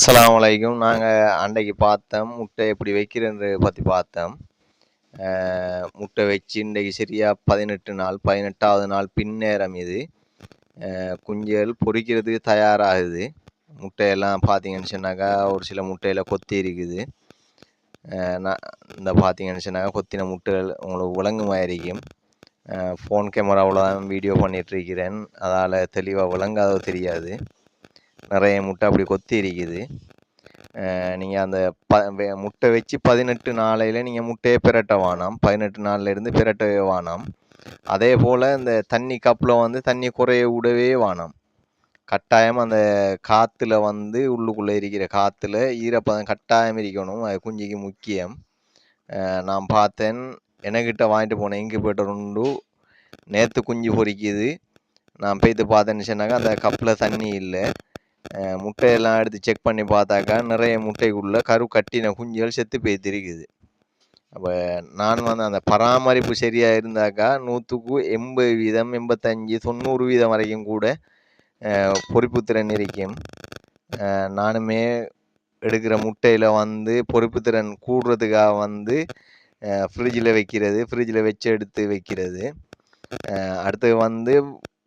அஸ்லாம் வலைக்கும் நாங்கள் அன்றைக்கு பார்த்தோம். முட்டை எப்படி வைக்கிறது பற்றி பார்த்தோம். முட்டை வச்சு இன்றைக்கு சரியாக பதினெட்டு நாள் பதினெட்டாவது நாள் பின்னேரம் இது. குஞ்சல் குஞ்சுகள் பொரிக்கிறதுக்கு தயாராகுது. முட்டையெல்லாம் பார்த்தீங்கன்னு சொன்னாக்கா ஒரு சில முட்டையில் கொத்தி இருக்குது. நான் இந்த பார்த்தீங்கன்னு சொன்னாக்கா கொத்தின முட்டைகள் உங்களுக்கு விளங்குமா இருக்கும். ஃபோன் கேமராவில் தான் வீடியோ பண்ணிகிட்ருக்கிறேன் அதால் தெளிவாக விளங்காதோ தெரியாது. நிறைய முட்டை அப்படி கொத்தி இருக்குது நீங்கள் அந்த ப முட்டை வச்சு பதினெட்டு நாளையில் நீங்கள் முட்டையை பிரட்ட வேணாம். பதினெட்டு நாள்லேருந்து பிரட்டவே வானாம் அதே போல் இந்த தண்ணி கப்பில் வந்து தண்ணி குறைய விடவே வானாம் கட்டாயம் அந்த காற்றுல வந்து உள்ளுக்குள்ளே இருக்கிற காற்றுல ஈரப்பதம் கட்டாயம் இருக்கணும் அது குஞ்சுக்கு முக்கியம். நான் பார்த்தேன். எனக்கிட்ட வாங்கிட்டு போன இன்குபேட்டர் உண்டு. நேற்று குஞ்சு பொரிக்குது நான் போய்த்து பார்த்தேன்னு சொன்னாக்கா அந்த கப்பில் தண்ணி இல்லை. முட்டையெல்லாம் எடுத்து செக் பண்ணி பார்த்தாக்கா நிறைய முட்டைக்குள்ளே கரு கட்டின குஞ்சுகள் செத்து போய்த்திருக்குது அப்போ நான் வந்து அந்த பராமரிப்பு சரியாக இருந்தாக்கா நூற்றுக்கு எண்பது வீதம் எண்பத்தஞ்சு தொண்ணூறு வீதம் வரைக்கும் கூட பொறிப்புத்திறன் இருக்கும். நானுமே எடுக்கிற முட்டையில் வந்து பொறிப்புத்திறன் கூடுறதுக்காக வந்து ஃப்ரிட்ஜில் வைக்கிறது ஃப்ரிட்ஜில் வச்சு எடுத்து வைக்கிறது. அடுத்தது அடுத்து வந்து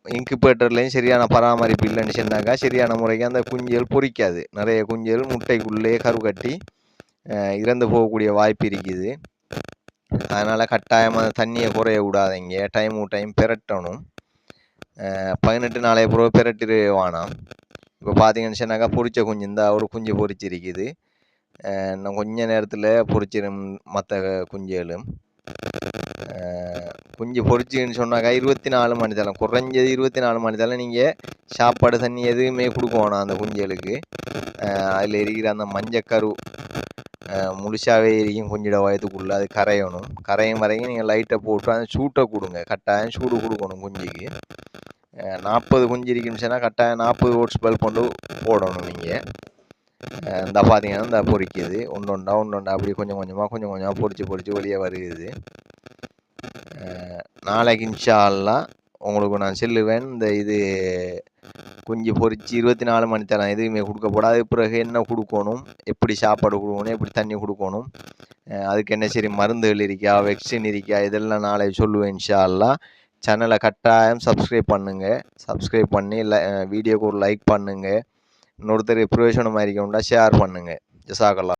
இன்குபேட்டர்லேயும் சரியான பராமரிப்பு இல்லைன்னு சொன்னாக்கா சரியான முறைக்கு அந்த குஞ்சுகள் பொரிக்காது நிறைய குஞ்சுகள் முட்டைக்குள்ளேயே கரு கட்டி இறந்து போகக்கூடிய வாய்ப்பு இருக்குது. அதனால் கட்டாயமாக அந்த தண்ணியை குறைய விடாதீங்க. டைம் டைம் பெரட்டணும். பதினெட்டு நாளைய பிறகு பெரட்டிரு வேணாம் இப்போ பார்த்தீங்கன்னு சொன்னாக்கா பொரிச்ச குஞ்சு இந்த ஒரு குஞ்சு பொரிச்சிருக்குது இன்னும் கொஞ்ச நேரத்தில் பொறிச்சிடும் மற்ற குஞ்சுகளும் கொஞ்சம் குஞ்சு சொன்னாக்கா இருபத்தி நாலு மணி குறைஞ்சது இருபத்தி நாலு மணி நீங்கள் சாப்பாடு தண்ணி எதுவுமே கொடுக்கணும் அந்த குஞ்சுகளுக்கு. அதில் இருக்கிற அந்த மஞ்சக்கரு முழுசாகவே முழுசாவே இருக்கும் குஞ்சிட வயதுக்குள்ளே அது கரையணும். கரையும் வரைக்கும் நீங்கள் லைட்டை போட்டு அந்த சூட்டை கொடுங்க. கட்டாயம் சூடு கொடுக்கணும் குஞ்சுக்கு. நாற்பது குஞ்சு இருக்குன்னு சொன்னால் கட்டாயம் நாற்பது ஓட்ஸ் பல்ப் கொண்டு போடணும் நீங்கள் இந்த பார்த்தீங்கன்னா இந்த பொறிக்குது. ஒன்று ஒன்றா ஒன்று ஒன்றா அப்படி கொஞ்சம் கொஞ்சமாக கொஞ்சம் கொஞ்சமாக பொறிச்சு பொறிச்சு வெளியே வருகிறது. நாளைக்கு இன்ஷா அல்லா உங்களுக்கு நான் சொல்லுவேன். இந்த இது குஞ்சு பொறிச்சு இருபத்தி நாலு மணி தரம் எதுவுமே கொடுக்கப்படாது பிறகு என்ன கொடுக்கணும் எப்படி சாப்பாடு கொடுக்கணும் எப்படி தண்ணி கொடுக்கணும் அதுக்கு என்ன சரி மருந்துகள் இருக்கா வெக்சின் இருக்கா இதெல்லாம் நாளை சொல்லுவேன் இன்ஷா அல்லா சேனலை கட்டாயம் சப்ஸ்கிரைப் பண்ணுங்கள் சப்ஸ்கிரைப் பண்ணி லை வீடியோக்கு ஒரு லைக் பண்ணுங்கள் இன்னொருத்தர் பிரயோஜனமாக இருக்கணும்னா ஷேர் பண்ணுங்கள் ஜசாகல்லா.